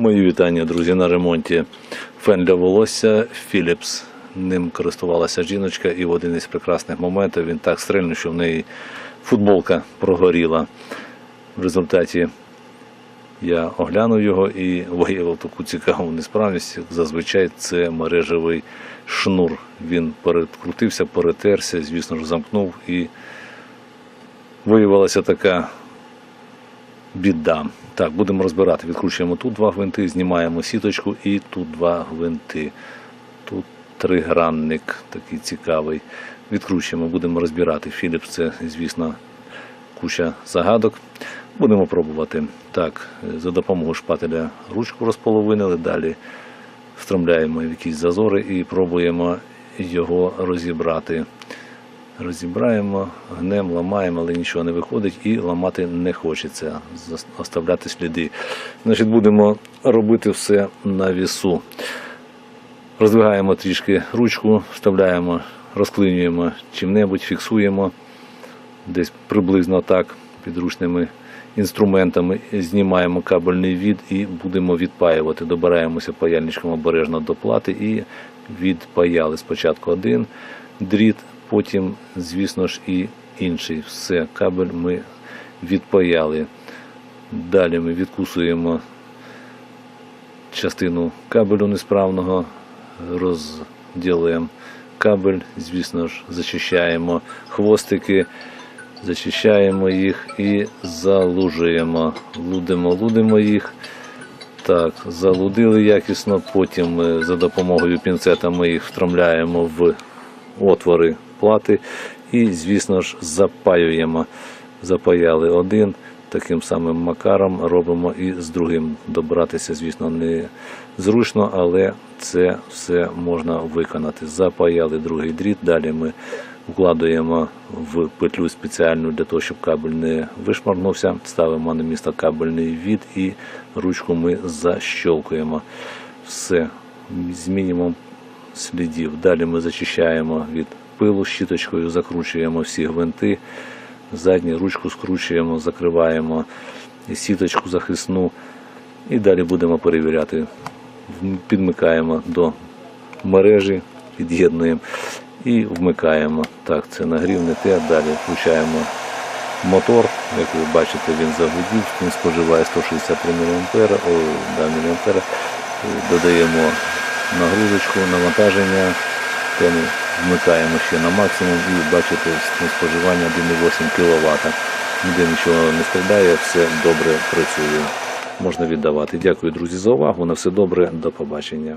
Мої вітання, друзі, на ремонті фен для волосся Philips. Ним користувалася жіночка, і в один із прекрасних моментів він так стрельнув, що в неї футболка прогоріла. В результаті я оглянув його і виявив таку цікаву несправність. Зазвичай це мережевий шнур. Він перекрутився, перетерся, звісно ж, замкнув і виявилася така біда. Так, будемо розбирати. Відкручуємо тут два гвинти, знімаємо сіточку і тут два гвинти. Тут тригранник такий цікавий. Відкручуємо, будемо розбирати. Філіпс це, звісно, куча загадок. Будемо пробувати. Так, за допомогою шпателя ручку розполовинили, далі встромляємо в якісь зазори і пробуємо його розібрати. Розібраємо, гнемо, ламаємо, але нічого не виходить і ламати не хочеться, оставляти сліди. Значить, будемо робити все на вісу. Роздвигаємо трішки ручку, вставляємо, розклинюємо чим-небудь, фіксуємо десь приблизно так підручними інструментами. Знімаємо кабельний від і будемо відпаювати. Добираємося паяльничком обережно до плати і відпаяли спочатку один дріт, потім, звісно ж, і інший. Все, кабель ми відпаяли. Далі ми відкусуємо частину кабелю несправного, розділимо кабель, звісно ж, зачищаємо хвостики, зачищаємо їх і залужуємо. Лудимо, лудимо їх. Так, залудили якісно, потім за допомогою пінцета ми їх втрамляємо в отвори плати і, звісно ж, запаюємо. Запаяли один, таким самим макаром робимо і з другим. Добратися, звісно, не зручно, але це все можна виконати. Запаяли другий дріт, далі ми вкладаємо в петлю спеціальну для того, щоб кабель не вишмарнувся. Ставимо на місце кабельний від і ручку ми защолкуємо. Все з мінімум слідів. Далі ми зачищаємо від пилу щіточкою, закручуємо всі гвинти, задню ручку скручуємо, закриваємо сіточку захисну. І далі будемо перевіряти. Підмикаємо до мережі, під'єднуємо і вмикаємо. Так, це нагрів не те. Далі включаємо мотор. Як ви бачите, він загудів, він споживає 163 мА, о, да. Додаємо нагрузочку, навантаження, тему вмикаємо ще на максимум і бачите споживання 1,8 кВт. Ніде нічого не страдає, все добре працює. Можна віддавати. Дякую, друзі, за увагу. На все добре, до побачення.